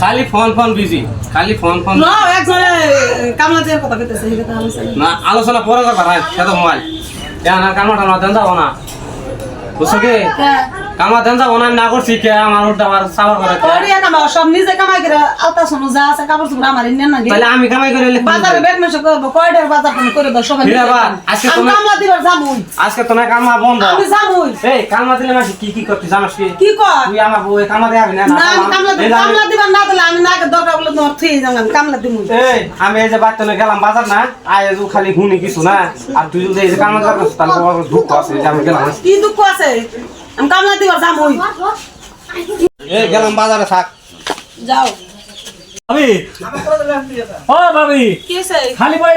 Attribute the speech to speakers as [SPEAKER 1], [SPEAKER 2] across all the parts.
[SPEAKER 1] খালি phone phone busy খালি phone phone
[SPEAKER 2] ন একজনে কামলা দিয়ে কথা কইতেছে এই কথা আলোচনা।
[SPEAKER 1] না আলোচনা পরে করবা মোবাইল। এখন আর কামা টামা দেন যাব না। বুঝছ কি? কামা দেন যাব না আমি না করছি কে? আমার উল্টা সাবার করে কে?
[SPEAKER 2] করিয়া কামা সব নিজে কামাই করে আলতা শোনো যা আছে কাপড় চোপড় আমার না
[SPEAKER 1] তাহলে আমি কামাই করে
[SPEAKER 2] বাজারে ব্যাগ মেশো করব কয়টার বাজার তুমি করে দাও সবাই
[SPEAKER 1] আজকে তুমি-
[SPEAKER 2] কামলা দিবার যাবই
[SPEAKER 1] আজকে তো না কামা বন্ধ।
[SPEAKER 2] আমি
[SPEAKER 1] এই কামা দিলে মাসি কি কি করতে জানাস কি?
[SPEAKER 2] কি কর
[SPEAKER 1] তুই আমার বউ না
[SPEAKER 2] না আমি কামলা দিব কামলা দিবার না দিলে আমি না দরকার বলে তোমার থুই যাও আমি কামলা দিব
[SPEAKER 1] এই আমি এই যে বাচ্চা গেলাম বাজার না আয় যে খালি ঘুনি কিছু না আর তুই যদি এই যে কামা দরকার তাহলে তোমার দুঃখ আছে যে আমি গেলাম।
[SPEAKER 2] কি দুঃখ আছে? আমি কামলা দিবার যাবই
[SPEAKER 1] এই গেলাম বাজারে থাক
[SPEAKER 2] যাও।
[SPEAKER 3] ভাবি ও ভাবি
[SPEAKER 2] কি
[SPEAKER 3] খালি ভাই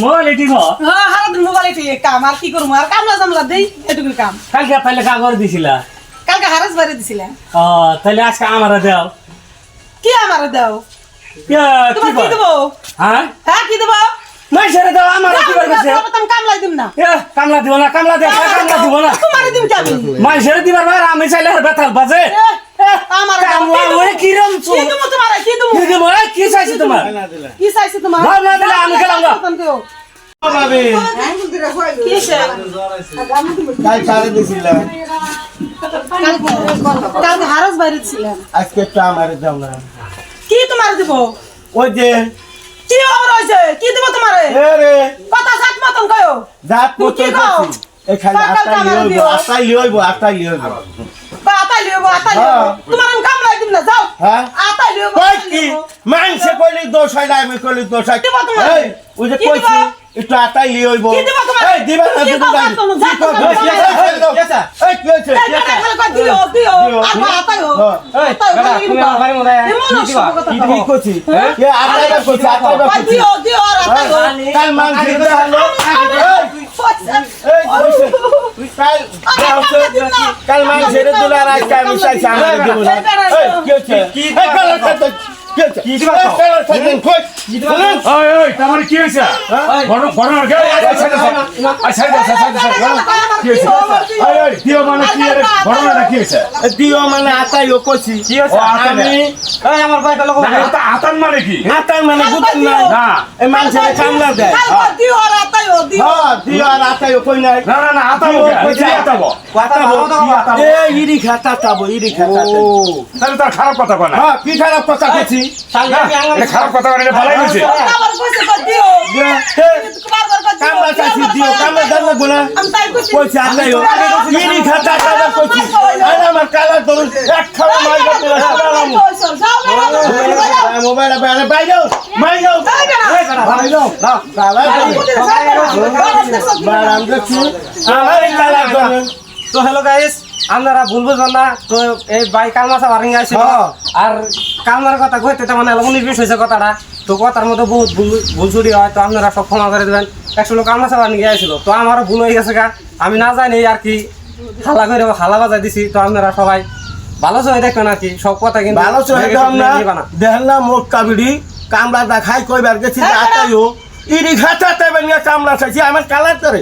[SPEAKER 3] মোবাইল এটি
[SPEAKER 2] হ্যাঁ সারাদিন মোবাইলে ঠিক কাম আর কি করব আর কামলা জামলা দেই এটুকু কাম।
[SPEAKER 3] কালকে তাহলে কাগজ দিছিলা।
[SPEAKER 2] কালকে হারাস বাড়ি দিছিলেন
[SPEAKER 3] ও তাহলে আজকে আমার দাও।
[SPEAKER 2] কি আমার দাও?
[SPEAKER 3] কি
[SPEAKER 2] তোমার কি
[SPEAKER 3] কর?
[SPEAKER 2] দেবো?
[SPEAKER 3] হ্যাঁ?
[SPEAKER 2] হ্যাঁ কি দেবো?
[SPEAKER 3] নাই সেরে দাও আমার কি করবে সে
[SPEAKER 2] আমি কামলাই দিব না।
[SPEAKER 3] ইয়া, কামলা দিব না কামলা দে কামলা দিব না।
[SPEAKER 2] তোমার দিম কি আমি
[SPEAKER 3] মাই সেরে দিবার ভাই আমি চাইলে আর বেতাল বাজে।
[SPEAKER 2] এ, এ, আমার
[SPEAKER 3] কামলা
[SPEAKER 2] কি
[SPEAKER 3] ওই
[SPEAKER 2] দেবো?
[SPEAKER 3] কিরম চু
[SPEAKER 2] কি দেবো তোমার কি দেবো
[SPEAKER 3] কি এ, কি চাইছি তোমার?
[SPEAKER 2] কি চাইছে তোমার?
[SPEAKER 3] ভাব না দিলে আমি গেলাম গা।
[SPEAKER 1] ভাবি
[SPEAKER 2] কি আছে?
[SPEAKER 4] কাল ছাড়ে দিছিলাম।
[SPEAKER 2] কালকে কালকে হারাস বাইরে ছিলেন
[SPEAKER 4] আজকে একটু আমার যাও না।
[SPEAKER 2] কি তোমার দিব?
[SPEAKER 4] ওই যে
[SPEAKER 2] কি খবর হয়েছে কি দিব তোমারে?
[SPEAKER 4] এ রে।
[SPEAKER 2] কথা সাত মতন কয়ো।
[SPEAKER 4] জাত
[SPEAKER 2] তুমি কি
[SPEAKER 4] মতো
[SPEAKER 2] কও?
[SPEAKER 4] করছি এখানে আটা লিওব আটা লিওব
[SPEAKER 2] আটা লিওব আটা লিওব আটা
[SPEAKER 4] লিওব।
[SPEAKER 2] তোমার আমি কামলাই দিব না যাও।
[SPEAKER 4] হ্যাঁ।
[SPEAKER 2] আটা লিওব
[SPEAKER 4] কই কি? মানছে কইলি দোষ হয় না আমি কইলি দোষ হয়।
[SPEAKER 2] দিব তোমার?
[SPEAKER 4] ওই যে কইছি একটু আটা লিওব
[SPEAKER 2] কি দিব তোমার?
[SPEAKER 4] দিবা না দিবা না কি কথা
[SPEAKER 1] এই,
[SPEAKER 4] কি
[SPEAKER 2] দিও দিও। আর আতাই হো
[SPEAKER 4] হ্যাঁ।
[SPEAKER 1] এই, কি
[SPEAKER 4] কি
[SPEAKER 1] হ্যাঁ?
[SPEAKER 4] এ
[SPEAKER 2] দিও দিও আর আতাই হো
[SPEAKER 4] কাল মান হলো কাল মান ছেড়ে দিল আজকে আমি চাইছি আমার কি হচ্ছে
[SPEAKER 1] কি
[SPEAKER 3] আচ্ছা আচ্ছা আচ্ছা আচ্ছা দিও মানে কি
[SPEAKER 4] মানে
[SPEAKER 3] আতান মানে
[SPEAKER 4] মানে বুঝুন না
[SPEAKER 3] না
[SPEAKER 4] মানুষের কামলা দেয়
[SPEAKER 2] দিও আর আতাই
[SPEAKER 4] কই নাই
[SPEAKER 3] না না না আতাবো
[SPEAKER 4] কইছে
[SPEAKER 3] আতাবো
[SPEAKER 4] আতাবো
[SPEAKER 1] কথা বলো, কথা বলো।
[SPEAKER 4] এ ইরি খাতা তাবো ইরি খাতা
[SPEAKER 3] ও তাহলে তার খারাপ কথা কয় না
[SPEAKER 4] হ্যাঁ কি খারাপ কথা কইছি
[SPEAKER 3] এটা খারাপ কথা কয় না ভালোই
[SPEAKER 2] আবার কইছে কই দিও বারবার কই দিও
[SPEAKER 4] কামলা চাইছি দিও কামলা জানলে গোলা
[SPEAKER 2] আমি কইছি
[SPEAKER 4] কইছি ইরি খাতা তাবো কইছি আরে আমার কালার ধরুন এক খাওয়া মাই গেল মোবাইল বাইরে বাইরে বাইরে
[SPEAKER 1] তো আপনারা ভুল বুঝবেন না তো এই বাই কালমাসা বারিং আসছিল। আর কালমার কথা কইতে তেমন উনিশ বিশ হয়েছে কথাটা তো কথার মধ্যে বহুত ভুল ভুল হয় তো আপনারা সব ক্ষমা করে দেবেন লোক কালমাসা বারিং গিয়েছিল তো আমারও ভুল হয়ে গেছে গা আমি না জানি আর কি হালা করে হালা বাজাই দিছি তো আপনারা সবাই ভালো চলে দেখবেন আর কি সব কথা কিন্তু
[SPEAKER 4] ভালো চলে দেখেন না মোট কাবিড়ি কামড়া দেখাই কইবার গেছি যে আতাইও ইরি খাতা তেবেন কামড়া চাইছি আমার কালার করে